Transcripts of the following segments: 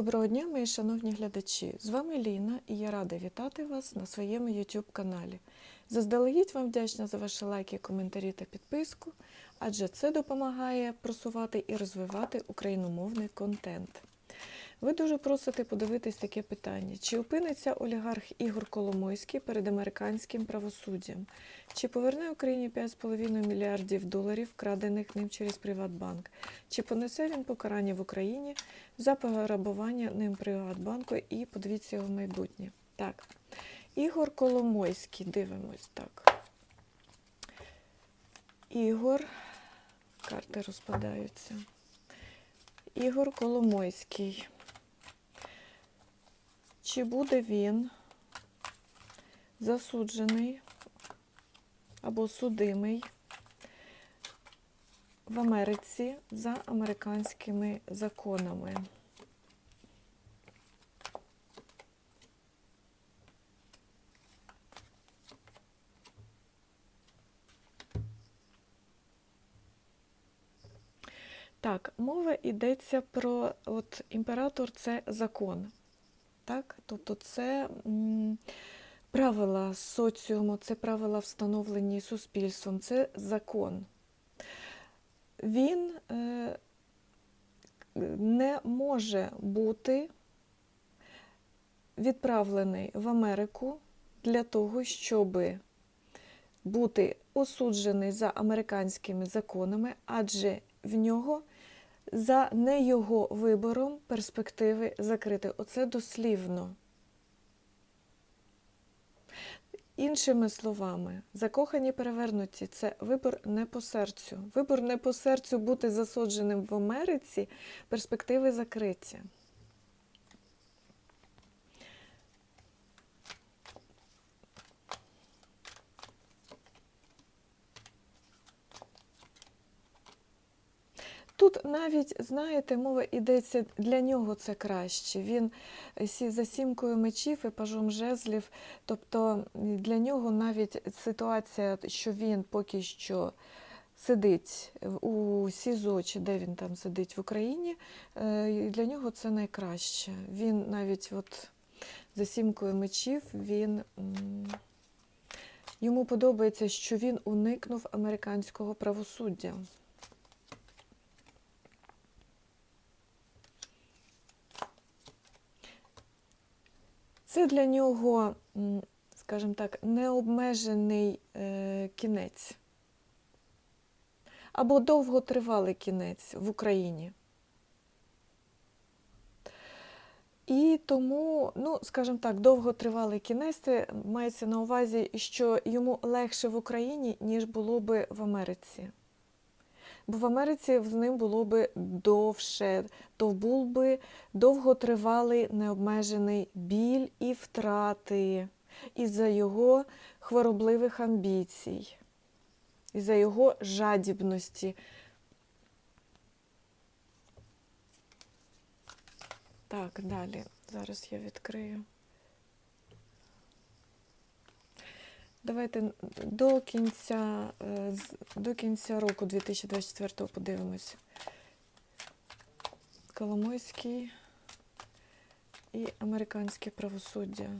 Доброго дня, мої шановні глядачі! З вами Ліна і я рада вітати вас на своєму YouTube каналі. Заздалегідь вам вдячна за ваші лайки, коментарі та підписку, адже це допомагає просувати і розвивати україномовний контент. Ви дуже просите подивитись таке питання: чи опиниться олігарх Ігор Коломойський перед американським правосуддям? Чи поверне Україні 5,5 мільярдів доларів, вкрадених ним через Приватбанк? Чи понесе він покарання в Україні за пограбування ним Приватбанку і подивіться його майбутнє? Так, Ігор Коломойський, дивимось так. Ігор, карти розпадаються. Ігор Коломойський. Чи буде він засуджений або судимий в Америці за американськими законами? Так, мова йдеться про от імператор це закон. Так? Тобто це правила соціуму, це правила встановлені суспільством, це закон. Він е, не може бути відправлений в Америку для того, щоб бути осуджений за американськими законами, адже в нього за не його вибором перспективи закрити. Оце дослівно. Іншими словами, закохані перевернуті це вибор не по серцю. Вибор не по серцю бути засудженим в Америці, перспективи закриті. Тут навіть, знаєте, мова йдеться для нього це краще. Він за сімкою мечів і пажом жезлів. Тобто для нього навіть ситуація, що він поки що сидить у СІЗО, чи де він там сидить в Україні, е, для нього це найкраще. Він навіть от за сімкою мечів він. Йому подобається, що він уникнув американського правосуддя. Це для нього, скажімо так, необмежений е, кінець або довготривалий кінець в Україні. І тому, ну, скажімо так, довготривалий кінець це мається на увазі, що йому легше в Україні, ніж було би в Америці. Бо в Америці з ним було би довше, то був би довготривалий необмежений біль і втрати із-за його хворобливих амбіцій, із-за його жадібності. Так, далі. Зараз я відкрию. Давайте до кінця, е, до кінця року 2024 подивимось. Коломойський і американське правосуддя.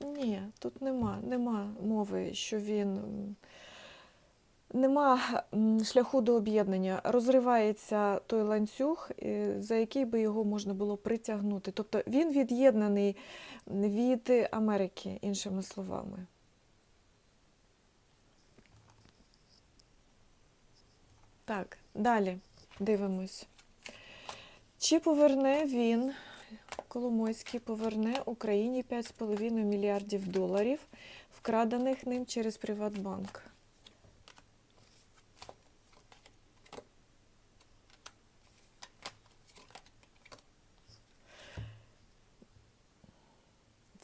Ні, тут нема, нема мови, що він. Нема шляху до об'єднання. Розривається той ланцюг, е, за який би його можна було притягнути. Тобто він від'єднаний від Америки, іншими словами. Так, далі дивимось. Чи поверне він, Коломойський, поверне Україні 5,5 мільярдів доларів, вкрадених ним через Приватбанк?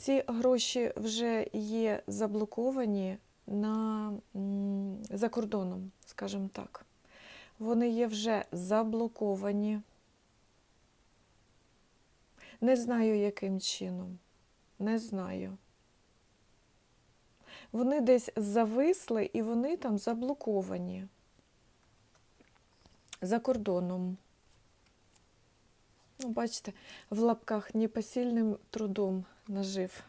Ці гроші вже є заблоковані на, за кордоном, скажімо так. Вони є вже заблоковані. Не знаю, яким чином. Не знаю. Вони десь зависли і вони там заблоковані за кордоном. Ну, бачите, в лапках непосильним трудом нажив.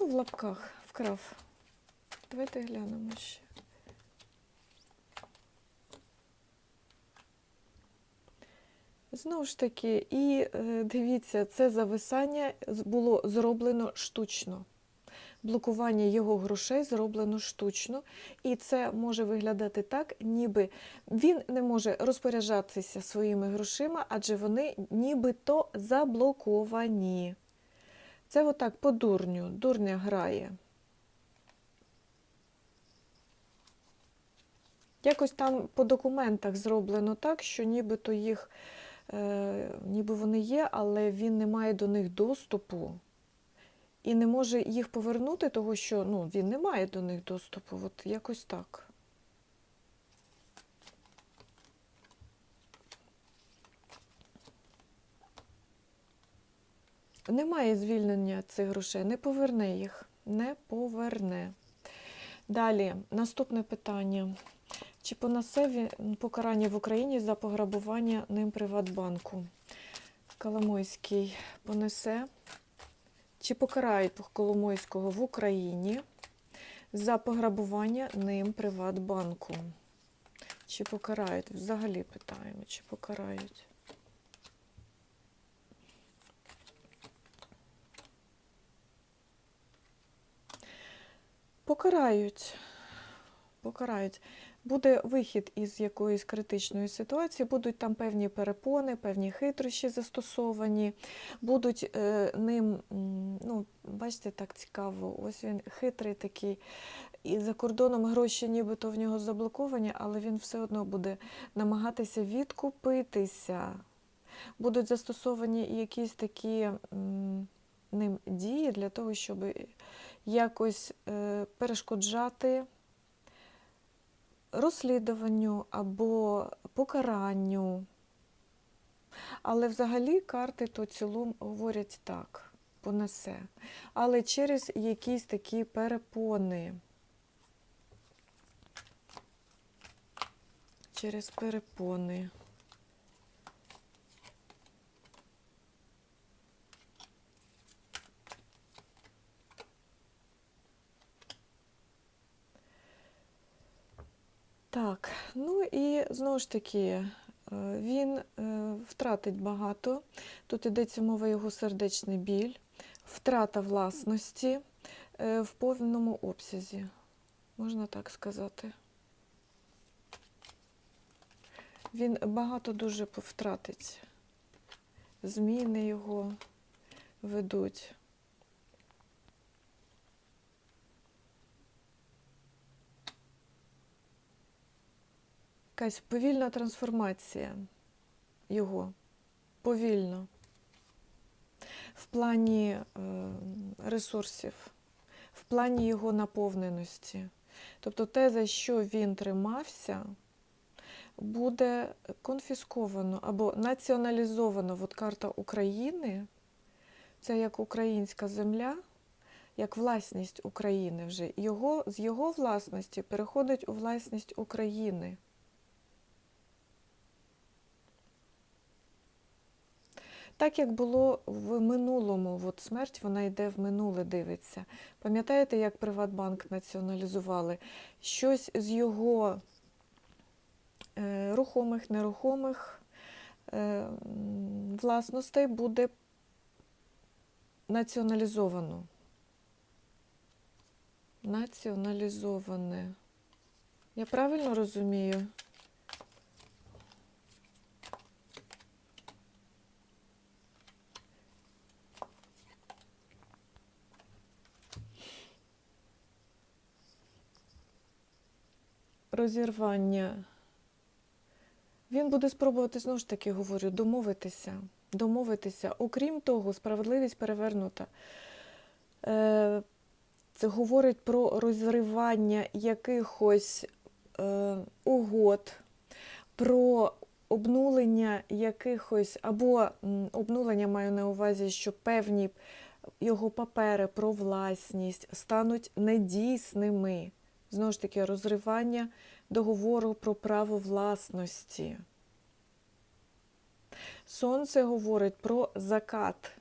Ну, в лапках вкрав. Давайте глянемо ще. Знову ж таки, і е, дивіться, це зависання було зроблено штучно. Блокування його грошей зроблено штучно, і це може виглядати так, ніби він не може розпоряджатися своїми грошима, адже вони нібито заблоковані. Це отак по дурню, дурня грає. Якось там по документах зроблено так, що нібито їх, е, ніби вони є, але він не має до них доступу і не може їх повернути, того що ну, він не має до них доступу. От якось так. Немає звільнення цих грошей, не поверне їх, не поверне. Далі, наступне питання. Чи понесе покарання в Україні за пограбування ним Приватбанку? Коломойський понесе. Чи покарають Коломойського в Україні за пограбування ним Приватбанку? Чи покарають? Взагалі питаємо, чи покарають? Покарають. Покарають. Буде вихід із якоїсь критичної ситуації, будуть там певні перепони, певні хитрощі застосовані, будуть е, ним, ну, бачите, так цікаво, ось він хитрий такий, і за кордоном гроші нібито в нього заблоковані, але він все одно буде намагатися відкупитися. Будуть застосовані якісь такі м, ним дії для того, щоб якось е, перешкоджати розслідуванню або покаранню. Але взагалі карти то цілум говорять так, понесе. Але через якісь такі перепони. Через перепони. Так, ну і знову ж таки, е, він е, втратить багато. Тут йдеться мова його сердечний біль, втрата власності е, в повному обсязі, можна так сказати. Він багато дуже втратить. Зміни його ведуть. Якась повільна трансформація його. Повільно. В плані е, ресурсів, в плані його наповненості. Тобто те, за що він тримався, буде конфісковано або націоналізовано. От карта України це як українська земля, як власність України вже. Його, з його власності переходить у власність України. Так як було в минулому, от смерть вона йде в минуле, дивиться. Пам'ятаєте, як Приватбанк націоналізували? Щось з його е, рухомих, нерухомих е, власностей буде націоналізовано. Націоналізоване. Я правильно розумію? Розірвання. Він буде спробувати, знову ж таки говорю, домовитися. Домовитися. Окрім того, справедливість перевернута. Е, Це говорить про розривання якихось е, угод, про обнулення якихось, або обнулення маю на увазі, що певні його папери про власність стануть недійсними. Знову ж таки, розривання договору про право власності. Сонце говорить про закат,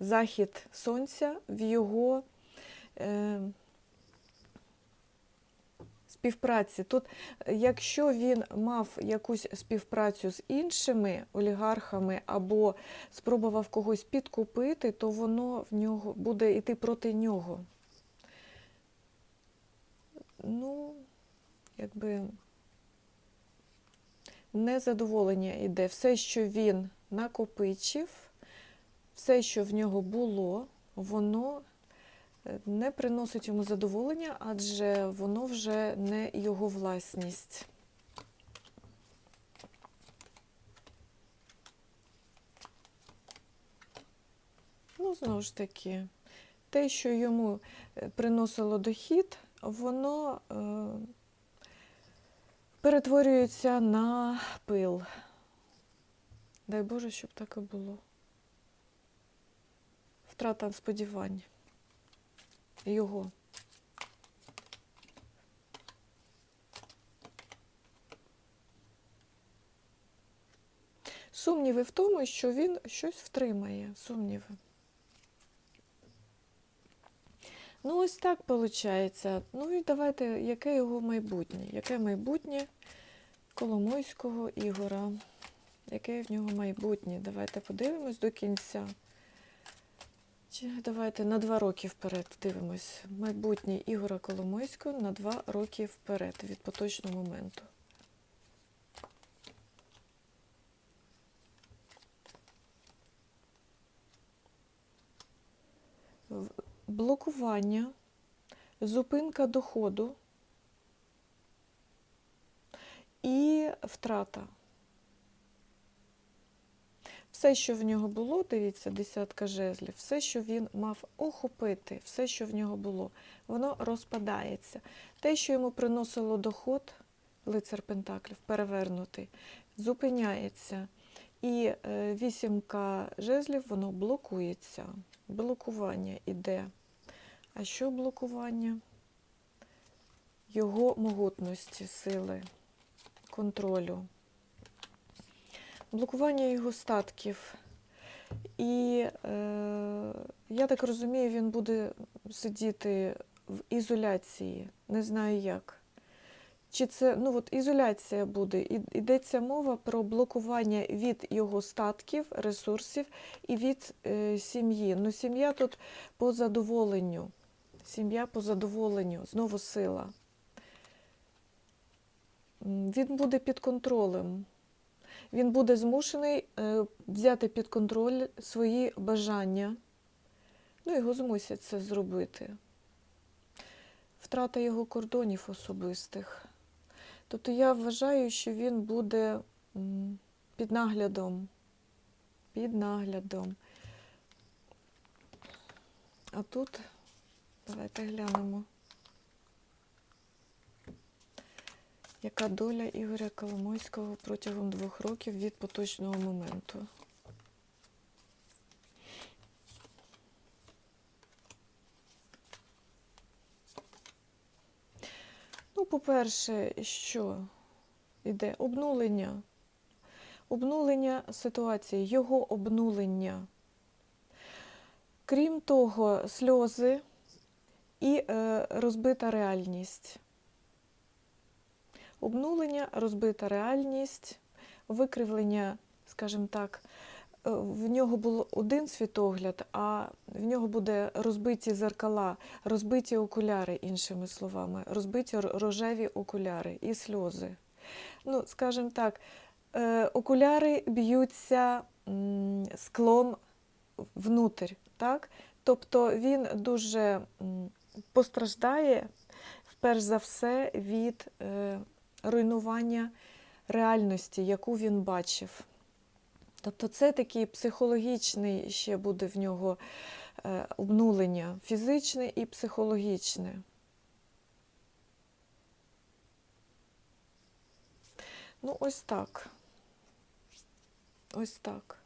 захід сонця в його е, співпраці. Тут, якщо він мав якусь співпрацю з іншими олігархами або спробував когось підкупити, то воно в нього буде йти проти нього. Ну, якби незадоволення йде. Все, що він накопичив, все, що в нього було, воно е, не приносить йому задоволення, адже воно вже не його власність. Ну, знову ж таки, те, що йому е, приносило дохід, воно перетворюється на пил. Дай Боже, щоб так і було. Втрата сподівань. Його. Сумніви в тому, що він щось втримає. Сумніви. Ну, ось так виходить. Ну і давайте, яке його майбутнє? Яке майбутнє Коломойського Ігора? Яке в нього майбутнє? Давайте подивимось до кінця. Чи давайте на два роки вперед дивимось. Майбутнє Ігора Коломойського на два роки вперед від поточного моменту. Блокування, зупинка доходу і втрата. Все, що в нього було, дивіться, десятка жезлів, все, що він мав охопити, все, що в нього було, воно розпадається. Те, що йому приносило доход, лицар Пентаклів, перевернутий, зупиняється. І е, вісімка жезлів, воно блокується. Блокування іде. А що блокування? Його могутності, сили, контролю блокування його статків. І е, я так розумію, він буде сидіти в ізоляції, не знаю як. Чи це ну от ізоляція буде? І- Йдеться мова про блокування від його статків, ресурсів і від е, сім'ї. Ну, сім'я тут по задоволенню. Сім'я по задоволенню, знову сила. Він буде під контролем він буде змушений е, взяти під контроль свої бажання. Ну, його змусять це зробити. Втрата його кордонів особистих. Тобто я вважаю, що він буде під наглядом. Під наглядом. А тут давайте глянемо. Яка доля Ігоря Коломойського протягом двох років від поточного моменту? Ну, по-перше, що йде? Обнулення. Обнулення ситуації, його обнулення. Крім того, сльози і е, розбита реальність. Обнулення, розбита реальність, викривлення, скажімо так, е, в нього був один світогляд, а в нього буде розбиті зеркала, розбиті окуляри, іншими словами, розбиті рожеві окуляри і сльози. Ну, скажімо так, е, окуляри б'ються склом внутрь, так? Тобто він дуже постраждає, перш за все, від е, руйнування реальності, яку він бачив. Тобто це такий психологічний ще буде в нього е, обнулення, фізичне і психологічне. Ну, ось так. Ось так.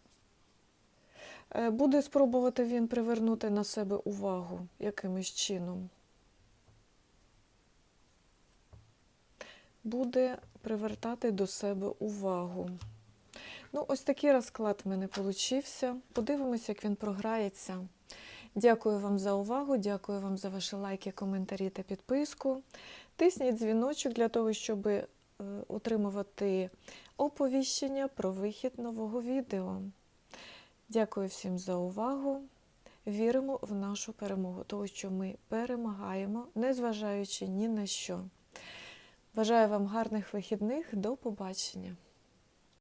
Е, Буде спробувати він привернути на себе увагу якимось чином. Буде привертати до себе увагу. Ну, ось такий розклад в мене получився. Подивимось, як він програється. Дякую вам за увагу, дякую вам за ваші лайки, коментарі та підписку. Тисніть дзвіночок для того, щоб е, отримувати оповіщення про вихід нового відео. Дякую всім за увагу. Віримо в нашу перемогу, тому що ми перемагаємо, незважаючи ні на що. Бажаю вам гарних вихідних. До побачення!